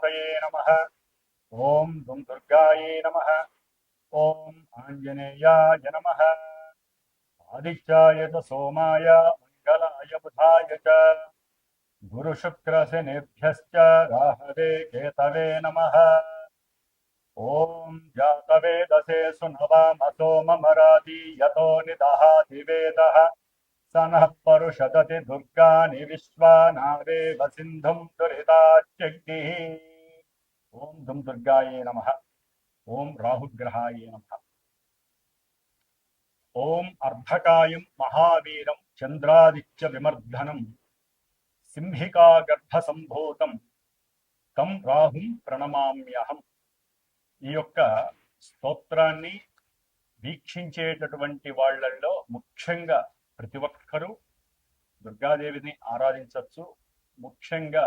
श्रीगुरुमातये नमः। ॐ दुं दुर्गायै नमः। ॐ आञ्जनेयाय नमः। आदित्याय च सोमाय, मङ्गलाय बुधाय च। गुरुशुक्रशनिभ्यश्च राहवे केतवे नमः। ॐ जातवेदसे सुनवामसो ममराति यतो निदहाति वेदः। स नः परुषदति दुर्गानि विश्वानारेव सिन्धुम् दुरिताच्यग्निः ఓం దుమ్ దుర్గాయే నమ. ఓం రాహుగ్రహాయే నమ. ఓం అర్ధకాయం మహావీరం చంద్రాదిత్య విమర్ధనం. సింహికాగర్భసంభూతం తం రాహుం ప్రణమామ్యహం. ఈ యొక్క స్తోత్రాన్ని వీక్షించేటటువంటి వాళ్ళల్లో ముఖ్యంగా ప్రతి ఒక్కరూ దుర్గాదేవిని ఆరాధించవచ్చు ముఖ్యంగా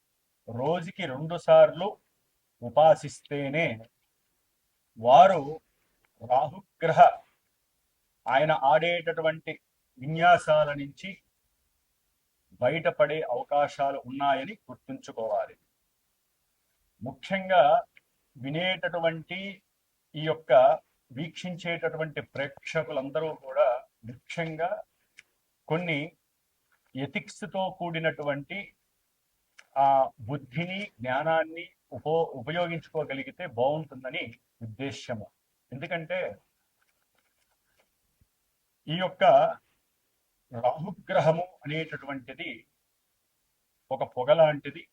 రోజుకి రెండు సార్లు ఉపాసిస్తేనే వారు రాహుగ్రహ ఆయన ఆడేటటువంటి విన్యాసాల నుంచి బయటపడే అవకాశాలు ఉన్నాయని గుర్తుంచుకోవాలి. ముఖ్యంగా వినేటటువంటి ఈ యొక్క వీక్షించేటటువంటి ప్రేక్షకులందరూ కూడా ముఖ్యంగా కొన్ని ఎథిక్స్తో కూడినటువంటి ఆ బుద్ధిని జ్ఞానాన్ని ఉపో ఉపయోగించుకోగలిగితే బాగుంటుందని ఉద్దేశ్యము. ఎందుకంటే ఈ యొక్క రాహుగ్రహము అనేటటువంటిది ఒక పొగ లాంటిది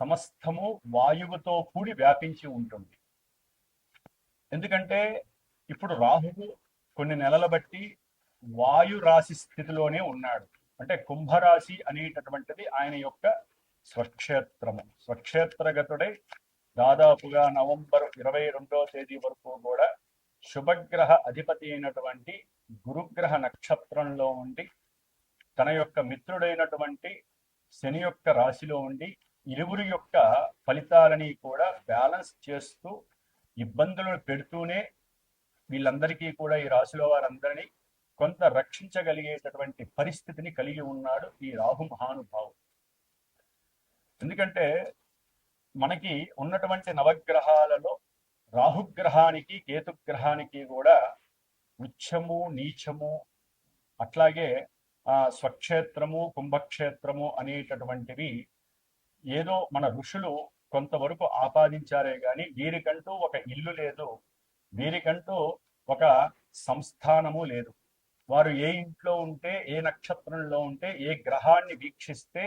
సమస్తము వాయువుతో కూడి వ్యాపించి ఉంటుంది. ఎందుకంటే ఇప్పుడు రాహువు కొన్ని నెలల బట్టి వాయు రాశి స్థితిలోనే ఉన్నాడు. అంటే కుంభరాశి అనేటటువంటిది ఆయన యొక్క స్వక్షేత్రము. స్వక్షేత్రగతుడై దాదాపుగా నవంబర్ ఇరవై రెండో తేదీ వరకు కూడా శుభగ్రహ అధిపతి అయినటువంటి గురుగ్రహ నక్షత్రంలో ఉండి తన యొక్క మిత్రుడైనటువంటి శని యొక్క రాశిలో ఉండి ఇరువురి యొక్క ఫలితాలని కూడా బ్యాలెన్స్ చేస్తూ ఇబ్బందులను పెడుతూనే వీళ్ళందరికీ కూడా ఈ రాశిలో వారందరినీ కొంత రక్షించగలిగేటటువంటి పరిస్థితిని కలిగి ఉన్నాడు ఈ రాహు మహానుభావుడు. ఎందుకంటే మనకి ఉన్నటువంటి నవగ్రహాలలో రాహుగ్రహానికి కేతుగ్రహానికి కూడా ఉచ్చము నీచము అట్లాగే ఆ స్వక్షేత్రము కుంభక్షేత్రము అనేటటువంటివి ఏదో మన ఋషులు కొంతవరకు ఆపాదించారే గాని వీరికంటూ ఒక ఇల్లు లేదు. వీరికంటూ ఒక సంస్థానము లేదు. వారు ఏ ఇంట్లో ఉంటే ఏ నక్షత్రంలో ఉంటే ఏ గ్రహాన్ని వీక్షిస్తే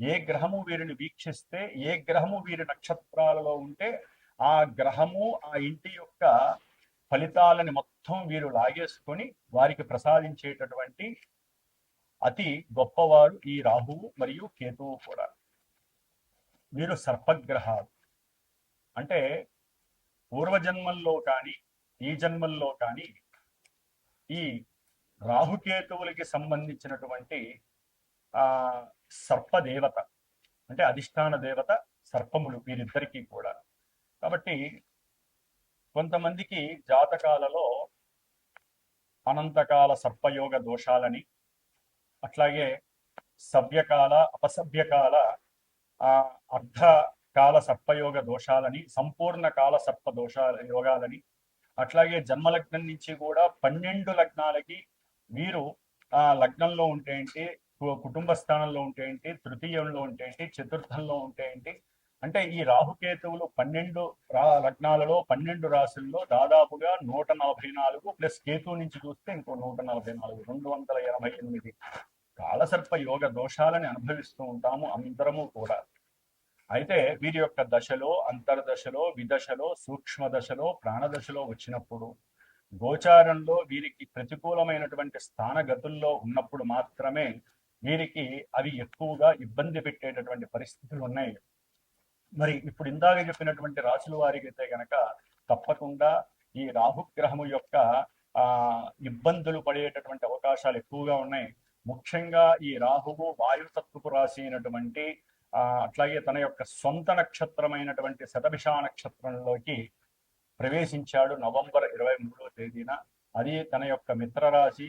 ఏ గ్రహము వీరిని వీక్షిస్తే ఏ గ్రహము వీరి నక్షత్రాలలో ఉంటే ఆ గ్రహము ఆ ఇంటి యొక్క ఫలితాలని మొత్తం వీరు లాగేసుకొని వారికి ప్రసాదించేటటువంటి అతి గొప్పవారు ఈ రాహువు మరియు కేతువు కూడా. వీరు సర్పగ్రహాలు. అంటే పూర్వజన్మల్లో కానీ ఈ జన్మల్లో కానీ ఈ రాహుకేతువులకి సంబంధించినటువంటి ఆ సర్పదేవత. అంటే అధిష్టాన దేవత సర్పములు వీరిద్దరికీ కూడా. కాబట్టి కొంతమందికి జాతకాలలో అనంతకాల సర్పయోగ దోషాలని అట్లాగే సవ్యకాల అపసభ్యకాల ఆ అర్ధకాల సర్పయోగ దోషాలని సంపూర్ణ కాల సర్ప దోషాల యోగాలని అట్లాగే జన్మలగ్నం నుంచి కూడా పన్నెండు లగ్నాలకి వీరు ఆ లగ్నంలో ఉంటే ఏంటి కుటుంబ స్థానంలో ఉంటే ఏంటి తృతీయంలో ఉంటే ఏంటి చతుర్థంలో ఉంటే ఏంటి అంటే ఈ రాహుకేతువులు పన్నెండు రా లగ్నాలలో పన్నెండు రాశుల్లో దాదాపుగా నూట నలభై నాలుగు ప్లస్ కేతు నుంచి చూస్తే ఇంకో నూట నలభై నాలుగు రెండు వందల ఎనభై ఎనిమిది. కాలసర్ప యోగ దోషాలని అనుభవిస్తూ ఉంటాము అందరము కూడా. అయితే వీరి యొక్క దశలో అంతర్దశలో విదశలో సూక్ష్మ దశలో ప్రాణదశలో వచ్చినప్పుడు గోచారంలో వీరికి ప్రతికూలమైనటువంటి స్థానగతుల్లో ఉన్నప్పుడు మాత్రమే వీరికి అవి ఎక్కువగా ఇబ్బంది పెట్టేటటువంటి పరిస్థితులు ఉన్నాయి. మరి ఇప్పుడు ఇందాక చెప్పినటువంటి రాసుల వారికి అయితే గనక తప్పకుండా ఈ రాహుగ్రహము యొక్క ఆ ఇబ్బందులు పడేటటువంటి అవకాశాలు ఎక్కువగా ఉన్నాయి. ముఖ్యంగా ఈ రాహువు వాయుతత్వపు రాశి అయినటువంటి ఆ అట్లాగే తన యొక్క సొంత నక్షత్రమైనటువంటి శతభిష నక్షత్రంలోకి ప్రవేశించాడు నవంబర్ ఇరవై మూడవ తేదీన. అది తన యొక్క మిత్రరాశి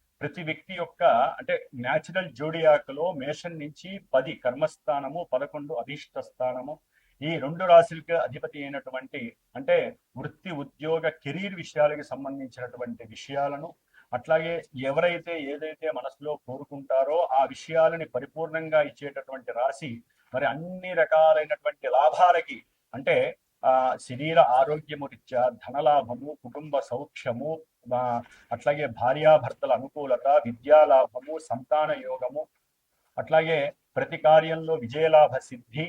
ప్రతి వ్యక్తి యొక్క అంటే న్యాచురల్ జోడియాకులో మేషం నుంచి పది కర్మస్థానము పదకొండు అధిష్ట స్థానము ఈ రెండు రాశులకి అధిపతి అయినటువంటి అంటే వృత్తి ఉద్యోగ కెరీర్ విషయాలకి సంబంధించినటువంటి విషయాలను అట్లాగే ఎవరైతే ఏదైతే మనసులో కోరుకుంటారో ఆ విషయాలని పరిపూర్ణంగా ఇచ్చేటటువంటి రాశి మరి అన్ని రకాలైనటువంటి లాభాలకి అంటే ఆ శరీర ఆరోగ్యము రీత్యా ధనలాభము కుటుంబ సౌఖ్యము అట్లాగే భార్యాభర్తల అనుకూలత విద్యాలాభము సంతాన యోగము అట్లాగే ప్రతి కార్యంలో విజయలాభ సిద్ధి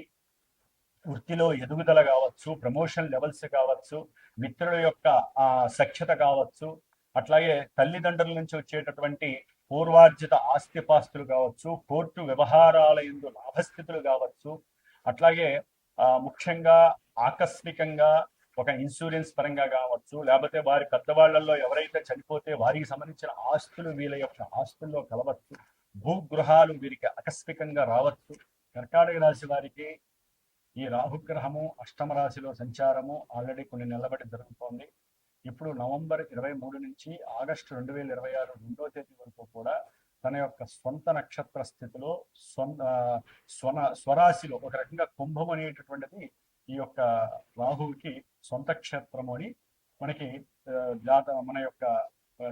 వృత్తిలో ఎదుగుదల కావచ్చు ప్రమోషన్ లెవెల్స్ కావచ్చు మిత్రుల యొక్క ఆ సఖ్యత కావచ్చు అట్లాగే తల్లిదండ్రుల నుంచి వచ్చేటటువంటి పూర్వార్జిత ఆస్తిపాస్తులు కావచ్చు కోర్టు వ్యవహారాల ఎందు లాభస్థితులు కావచ్చు అట్లాగే ముఖ్యంగా ఆకస్మికంగా ఒక ఇన్సూరెన్స్ పరంగా కావచ్చు లేకపోతే వారి పెద్దవాళ్ళలో ఎవరైతే చనిపోతే వారికి సంబంధించిన ఆస్తులు వీళ్ళ యొక్క ఆస్తుల్లో కలవచ్చు భూగృహాలు వీరికి ఆకస్మికంగా రావచ్చు. కర్కాటక రాశి వారికి ఈ రాహుగ్రహము అష్టమ రాశిలో సంచారము ఆల్రెడీ కొన్ని నెలబడి జరుగుతోంది. ఇప్పుడు నవంబర్ ఇరవై మూడు నుంచి ఆగస్టు రెండు వేల ఇరవై ఆరు రెండో తేదీ వరకు కూడా తన యొక్క సొంత నక్షత్ర స్థితిలో సొంత స్వన స్వరాశిలో ఒక రకంగా కుంభం అనేటటువంటిది ఈ యొక్క రాహువుకి సొంత క్షేత్రము అని మనకి జాత మన యొక్క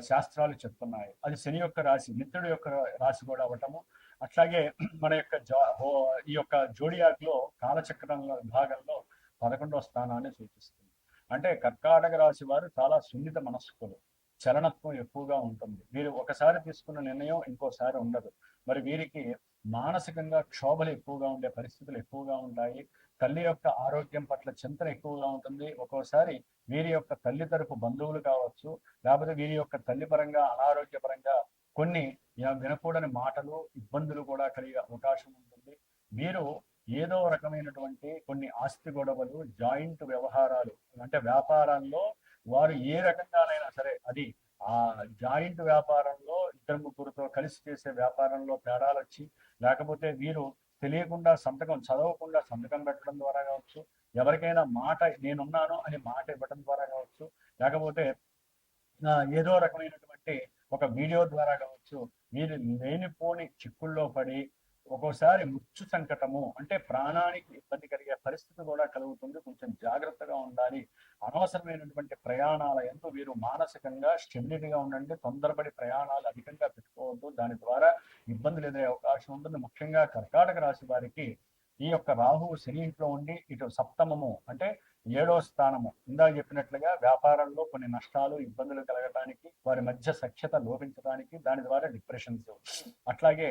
శాస్త్రాలు చెప్తున్నాయి. అది శని యొక్క రాశి మిత్రుడి యొక్క రాశి కూడా అవటము. అట్లాగే మన యొక్క జా ఈ యొక్క జోడియాక్లో కాలచక్రంలో విభాగంలో పదకొండవ స్థానాన్ని సూచిస్తుంది. అంటే కర్కాటక రాశి వారు చాలా సున్నిత మనస్కులు. చలనత్వం ఎక్కువగా ఉంటుంది. వీరు ఒకసారి తీసుకున్న నిర్ణయం ఇంకోసారి ఉండదు. మరి వీరికి మానసికంగా క్షోభలు ఎక్కువగా ఉండే పరిస్థితులు ఎక్కువగా ఉంటాయి. తల్లి యొక్క ఆరోగ్యం పట్ల చింతన ఎక్కువగా ఉంటుంది. ఒక్కోసారి వీరి యొక్క తల్లి తరపు బంధువులు కావచ్చు లేకపోతే వీరి యొక్క తల్లి పరంగా అనారోగ్యపరంగా కొన్ని వినకూడని మాటలు ఇబ్బందులు కూడా కలిగే అవకాశం ఉంటుంది. వీరు ఏదో రకమైనటువంటి కొన్ని ఆస్తి గొడవలు జాయింట్ వ్యవహారాలు అంటే వ్యాపారాల్లో వారు ఏ రకంగానైనా సరే అది ఆ జాయింట్ వ్యాపారంలో ఇద్దరు ముగ్గురుతో కలిసి చేసే వ్యాపారంలో తేడాలు వచ్చి లేకపోతే వీరు తెలియకుండా సంతకం చదవకుండా సంతకం పెట్టడం ద్వారా కావచ్చు ఎవరికైనా మాట నేనున్నాను అని మాట ఇవ్వడం ద్వారా కావచ్చు లేకపోతే ఏదో రకమైనటువంటి ఒక వీడియో ద్వారా కావచ్చు మీరు లేనిపోని చిక్కుల్లో పడి ఒక్కోసారి మృత్యు సంకటము అంటే ప్రాణానికి ఇబ్బంది కలిగే పరిస్థితి కూడా కలుగుతుంది. కొంచెం జాగ్రత్తగా ఉండాలి. అనవసరమైనటువంటి ప్రయాణాల ఎందు వీరు మానసికంగా స్టెబిలిటీగా ఉండండి. తొందరపడి ప్రయాణాలు అధికంగా పెట్టుకోవద్దు. దాని ద్వారా ఇబ్బందులు ఎదురే అవకాశం ఉంటుంది. ముఖ్యంగా కర్కాటక రాశి వారికి ఈ యొక్క రాహువు శని ఇంట్లో ఉండి ఇటు సప్తమము అంటే ఏడో స్థానము. ఇందాక చెప్పినట్లుగా వ్యాపారంలో కొన్ని నష్టాలు ఇబ్బందులు కలగటానికి వారి మధ్య సఖ్యత లోపించడానికి దాని ద్వారా డిప్రెషన్స్ అట్లాగే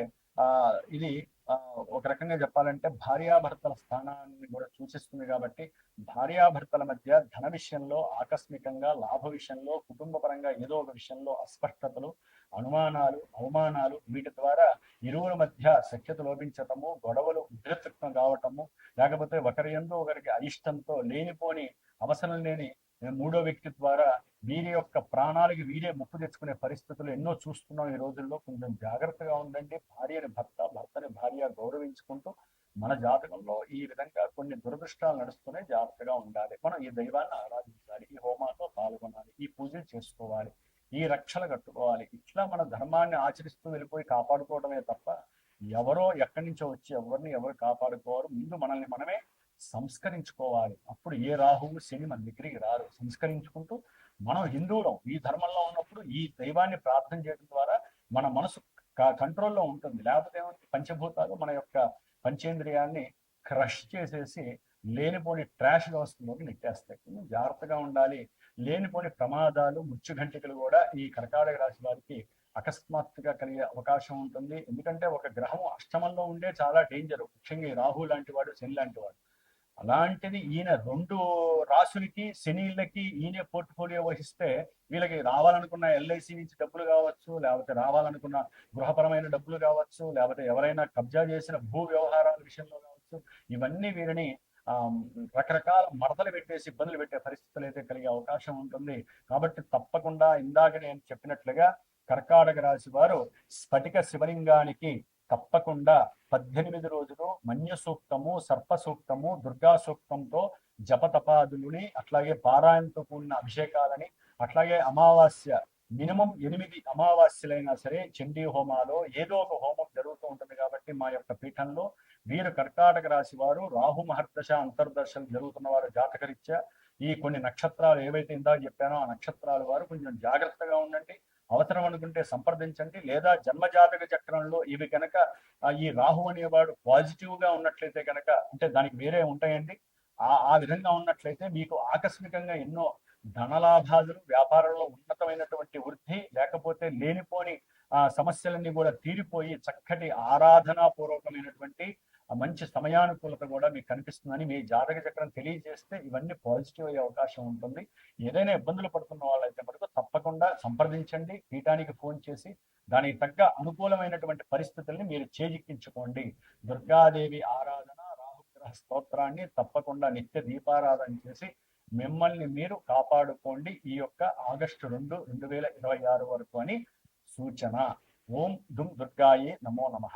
ఇది ఆ, ఒక రకంగా చెప్పాలంటే భార్యాభర్తల స్థానాన్ని కూడా సూచిస్తుంది కాబట్టి భార్యాభర్తల మధ్య ధన విషయంలో ఆకస్మికంగా లాభ విషయంలో కుటుంబ పరంగా ఏదో ఒక విషయంలో అస్పష్టతలు అనుమానాలు అవమానాలు వీటి ద్వారా ఇరువుల మధ్య సఖ్యత లోపించటము గొడవలు ఉద్రిక్తం కావటము లేకపోతే ఒకరి ఎందు ఒకరికి అయిష్టంతో లేనిపోని అవసరం లేని మూడో వ్యక్తి ద్వారా వీరి యొక్క ప్రాణాలకి వీరే ముప్పు తెచ్చుకునే పరిస్థితులు ఎన్నో చూస్తున్నాం ఈ రోజుల్లో. కొంచెం జాగ్రత్తగా ఉండండి. భార్యని భర్త భర్తని భార్య గౌరవించుకుంటూ మన జాతకంలో ఈ విధంగా కొన్ని దురదృష్టాలు నడుస్తూనే జాగ్రత్తగా ఉండాలి. మనం ఈ దైవాన్ని ఆరాధించాలి ఈ హోమాల్లో పాల్గొనాలి ఈ పూజలు చేసుకోవాలి ఈ రక్షలు కట్టుకోవాలి. ఇట్లా మన ధర్మాన్ని ఆచరిస్తూ వెళ్ళిపోయి కాపాడుకోవడమే తప్ప ఎవరో ఎక్కడి నుంచో వచ్చి ఎవరిని ఎవరు కాపాడుకోరు. ముందు మనల్ని మనమే సంస్కరించుకోవాలి. అప్పుడు ఏ రాహువు శని మన దగ్గరికి రారు. సంస్కరించుకుంటూ మనం హిందువులం. ఈ ధర్మంలో ఉన్నప్పుడు ఈ దైవాన్ని ప్రార్థన చేయడం ద్వారా మన మనసు కంట్రోల్లో ఉంటుంది. లేకపోతే పంచభూతాలు మన యొక్క పంచేంద్రియాన్ని క్రష్ చేసేసి లేనిపోని ట్రాష్ వ్యవస్థలోకి నెట్టేస్తాయి. జాగ్రత్తగా ఉండాలి. లేనిపోని ప్రమాదాలు ముచ్చుఘంటికలు కూడా ఈ కర్కాటక రాశి వారికి అకస్మాత్తుగా కలిగే అవకాశం ఉంటుంది. ఎందుకంటే ఒక గ్రహం అష్టమంలో ఉండే చాలా డేంజర్ ముఖ్యంగా ఈ రాహు లాంటి వాడు శని లాంటి వాడు. అలాంటిది ఈయన రెండు రాసులకి శనిలకి ఈయన పోర్ట్ఫోలియో వహిస్తే వీళ్ళకి రావాలనుకున్న ఎల్ఐసి నుంచి డబ్బులు కావచ్చు లేకపోతే రావాలనుకున్న గృహపరమైన డబ్బులు కావచ్చు లేకపోతే ఎవరైనా కబ్జా చేసిన భూ వ్యవహారాల విషయంలో కావచ్చు ఇవన్నీ వీరిని రకరకాల మడతలు పెట్టేసి ఇబ్బందులు పెట్టే పరిస్థితులు అయితే కలిగే అవకాశం ఉంటుంది. కాబట్టి తప్పకుండా ఇందాక నేను చెప్పినట్లుగా కర్కాటక రాశి వారు స్ఫటిక శివలింగానికి తప్పకుండా పద్దెనిమిది రోజులు మన్య సూక్తము సర్ప సూక్తము దుర్గా సూక్తంతో జపతపాదులని అట్లాగే పారాయణతో కూడిన అభిషేకాలని అట్లాగే అమావాస్య మినిమం ఎనిమిది అమావాస్యలైనా సరే చండీ హోమాలో ఏదో ఒక హోమం జరుగుతూ ఉంటుంది కాబట్టి మా యొక్క పీఠంలో వీరు కర్కాటక రాశి వారు రాహు మహర్దశ అంతర్దశలు జరుగుతున్న వారు జాతకరీత్యా ఈ కొన్ని నక్షత్రాలు ఏవైతే ఇందాక చెప్పానో ఆ నక్షత్రాల వారు కొంచెం జాగ్రత్తగా ఉండండి. అవసరం అనుకుంటే సంప్రదించండి. లేదా జన్మజాతక చక్రంలో ఇవి కనుక ఈ రాహు అనేవాడు పాజిటివ్గా ఉన్నట్లయితే కనుక అంటే దానికి వేరే ఉంటాయండి. ఆ ఆ విధంగా ఉన్నట్లయితే మీకు ఆకస్మికంగా ఎన్నో ధనలాభాదులు వ్యాపారంలో ఉన్నతమైనటువంటి వృద్ధి లేకపోతే లేనిపోని ఆ సమస్యలన్నీ కూడా తీరిపోయి చక్కటి ఆరాధనా పూర్వకమైనటువంటి మంచి సమయానుకూలత కూడా మీకు కనిపిస్తుందని మీ జాతక చక్రం తెలియజేస్తే ఇవన్నీ పాజిటివ్ అయ్యే అవకాశం ఉంటుంది. ఏదైనా ఇబ్బందులు పడుతున్న వాళ్ళైతే మటుకు తప్పకుండా సంప్రదించండి పీఠానికి ఫోన్ చేసి దానికి తగ్గ అనుకూలమైనటువంటి పరిస్థితుల్ని మీరు చేజిక్కించుకోండి. దుర్గాదేవి ఆరాధన రాహుగ్రహ స్తోత్రాన్ని తప్పకుండా నిత్య దీపారాధన చేసి మిమ్మల్ని మీరు కాపాడుకోండి ఈ యొక్క ఆగస్టు రెండు రెండు వేల ఇరవై ఆరు వరకు అని సూచన. ఓం దుమ్ దుర్గాయే నమో నమః.